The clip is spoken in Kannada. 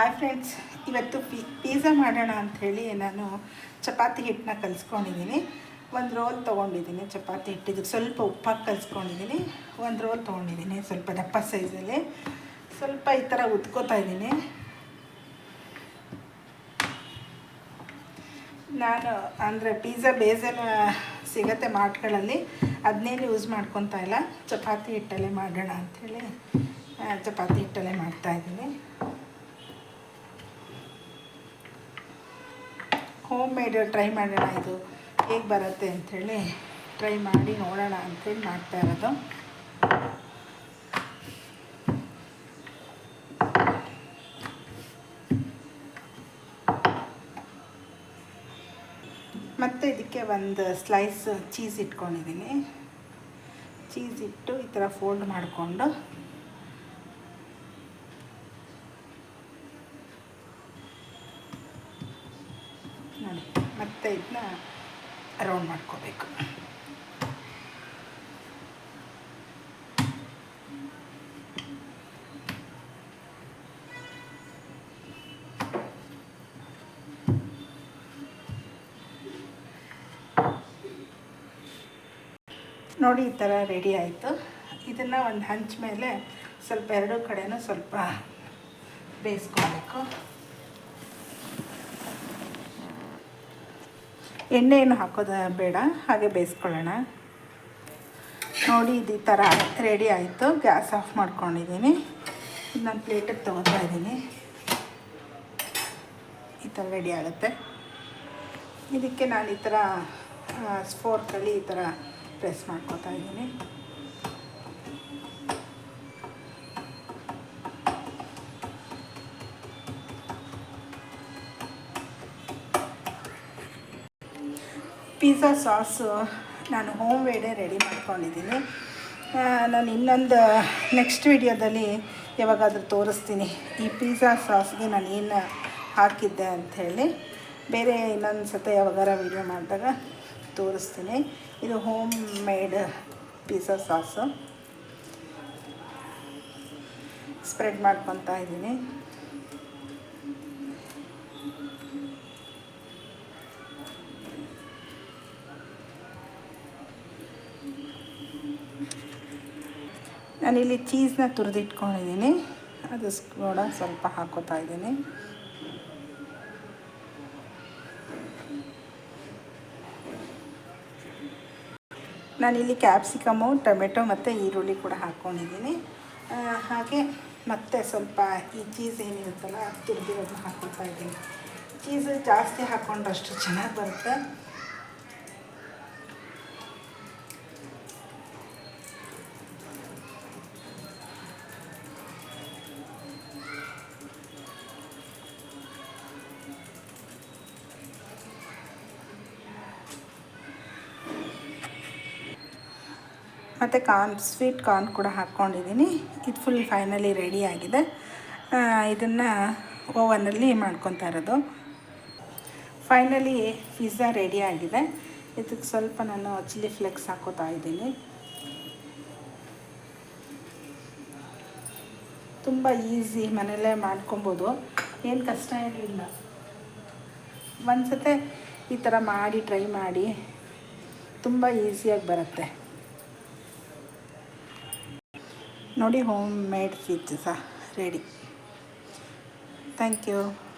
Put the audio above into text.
ಹಾಯ್ ಫ್ರೆಂಡ್ಸ್ ಇವತ್ತು ಪಿ, ಪಿಜ್ಜಾ ಮಾಡೋಣ ಅಂಥೇಳಿ ನಾನು ಚಪಾತಿ ಹಿಟ್ಟನ್ನ ಕಲಿಸ್ಕೊಂಡಿದ್ದೀನಿ. ಒಂದು ರೋಲ್ ತೊಗೊಂಡಿದ್ದೀನಿ ಚಪಾತಿ ಹಿಟ್ಟಿದ್ದು ಸ್ವಲ್ಪ ಉಪ್ಪಾಕಿ ಕಲಿಸ್ಕೊಂಡಿದ್ದೀನಿ. ಒಂದು ರೋಲ್ ತೊಗೊಂಡಿದ್ದೀನಿ ಸ್ವಲ್ಪ ದಪ್ಪ ಸೈಜಲ್ಲಿ. ಸ್ವಲ್ಪ ಈ ಥರ ಉತ್ಕೋತಾ ಇದ್ದೀನಿ. ನಾನು ಅಂದರೆ ಪಿಜ್ಜಾ ಬೇಸನ್ ಸಿಗತ್ತೆ ಮಾರ್ಟ್ಗಳಲ್ಲಿ. ಅದನ್ನೇನು ಯೂಸ್ ಮಾಡ್ಕೊತಾ ಇಲ್ಲ. ಚಪಾತಿ ಹಿಟ್ಟಲ್ಲೇ ಮಾಡೋಣ ಅಂಥೇಳಿ ಚಪಾತಿ ಹಿಟ್ಟಲ್ಲೇ ಮಾಡ್ತಾಯಿದ್ದೀನಿ ಹೋಮ್ ಮೇಡ್ ಟ್ರೈ ಮಾಡೋಣ ಇದು. ಹೇಗೆ ಬರುತ್ತೆ ಅಂಥೇಳಿ ಟ್ರೈ ಮಾಡಿ ನೋಡೋಣ ಅಂಥೇಳಿ ಮಾಡ್ತಾ ಇರೋದು. ಮತ್ತು ಇದಕ್ಕೆ ಒಂದು ಸ್ಲೈಸ್ ಚೀಸ್ ಇಟ್ಕೊಂಡಿದ್ದೀನಿ. ಚೀಸ್ ಇಟ್ಟು ಈ ಥರ ಫೋಲ್ಡ್ ಮಾಡಿಕೊಂಡು ನೋಡಿ ಮತ್ತೆ ಇದನ್ನ ರೌಂಡ್ ಮಾಡ್ಕೋಬೇಕು. ನೋಡಿ ಈ ಥರ ರೆಡಿ ಆಯಿತು. ಇದನ್ನು ಒಂದು ಹಂಚ ಮೇಲೆ ಸ್ವಲ್ಪ ಎರಡೂ ಕಡೆಯೂ ಸ್ವಲ್ಪ ಬೇಯಿಸ್ಕೊಬೇಕು. ಎಣ್ಣೆ ಏನು ಹಾಕೋದು ಬೇಡ, ಹಾಗೆ ಬೇಯಿಸ್ಕೊಳ್ಳೋಣ. ನೋಡಿ, ಇದು ಈ ಥರ ರೆಡಿ ಆಯಿತು. ಗ್ಯಾಸ್ ಆಫ್ ಮಾಡ್ಕೊಂಡಿದ್ದೀನಿ. ಇದು ಪ್ಲೇಟಿಗೆ ತೊಗೋತಾ ಇದ್ದೀನಿ. ಈ ಥರ ರೆಡಿ ಆಗುತ್ತೆ. ಇದಕ್ಕೆ ನಾನು ಈ ಥರ ಸ್ಫೋರ್ಕಲ್ಲಿ ಈ ಥರ ಪ್ರೆಸ್ ಮಾಡ್ಕೊತಾ ಇದ್ದೀನಿ. ಪಿಜ್ಜಾ ಸಾಸು ನಾನು ಹೋಮ್ ಮೇಡೇ ರೆಡಿ ಮಾಡ್ಕೊಂಡಿದ್ದೀನಿ. ನಾನು ಇನ್ನೊಂದು ನೆಕ್ಸ್ಟ್ ವಿಡಿಯೋದಲ್ಲಿ ಯಾವಾಗಾದರೂ ತೋರಿಸ್ತೀನಿ ಈ ಪಿಜ್ಜಾ ಸಾಸ್ಗೆ ನಾನು ಏನು ಹಾಕಿದ್ದೆ ಅಂಥೇಳಿ ಬೇರೆ ಇನ್ನೊಂದು ಸತ ಯಾವಾಗಾರ ವಿಡಿಯೋ ಮಾಡಿದಾಗ ತೋರಿಸ್ತೀನಿ. ಇದು home made pizza sauce. Spread ಮಾಡ್ಕೊತಾ ಇದ್ದೀನಿ. ನಾನಿಲ್ಲಿ ಚೀಸ್ನ ತುರಿದಿಟ್ಕೊಂಡಿದ್ದೀನಿ. ಅದು ಕೂಡ ಸ್ವಲ್ಪ ಹಾಕೋತಾ ಇದ್ದೀನಿ. ನಾನಿಲ್ಲಿ ಕ್ಯಾಪ್ಸಿಕಮು, ಟೊಮೆಟೊ ಮತ್ತು ಈರುಳ್ಳಿ ಕೂಡ ಹಾಕ್ಕೊಂಡಿದ್ದೀನಿ ಹಾಗೆ ಮತ್ತೆ ಸ್ವಲ್ಪ ಈ ಚೀಸ್ ಏನಿರುತ್ತಲ್ಲ, ಅದು ತುರಿದಿರೋದನ್ನ ಹಾಕೋತಾ ಇದ್ದೀನಿ. ಚೀಸ್ ಜಾಸ್ತಿ ಹಾಕ್ಕೊಂಡ್ರಷ್ಟು ಚೆನ್ನಾಗಿ ಬರುತ್ತೆ. ಮತ್ತು ಕಾರ್ನ್, ಸ್ವೀಟ್ ಕಾರ್ನ್ ಕೂಡ ಹಾಕ್ಕೊಂಡಿದ್ದೀನಿ. ಇದು ಫುಲ್ ಫೈನಲಿ ರೆಡಿ ಆಗಿದೆ. ಇದನ್ನು ಓವನಲ್ಲಿ ಮಾಡ್ಕೊತಾ ಇರೋದು. ಫೈನಲಿ ಪಿಜ್ಜಾ ರೆಡಿ ಆಗಿದೆ. ಇದಕ್ಕೆ ಸ್ವಲ್ಪ ನಾನು ಚಿಲ್ಲಿ ಫ್ಲೆಕ್ಸ್ ಹಾಕೋತಾ ಇದ್ದೀನಿ. ತುಂಬ ಈಸಿ ಮನೆಯಲ್ಲೇ ಮಾಡ್ಕೊಬೋದು. ಏನು ಕಷ್ಟ ಏನಿಲ್ಲ. ಒಂದು ಸತೆ ಈ ಥರ ಮಾಡಿ ಟ್ರೈ ಮಾಡಿ. ತುಂಬ ಈಸಿಯಾಗಿ ಬರುತ್ತೆ. ನೋಡಿ homemade pizza ready thank you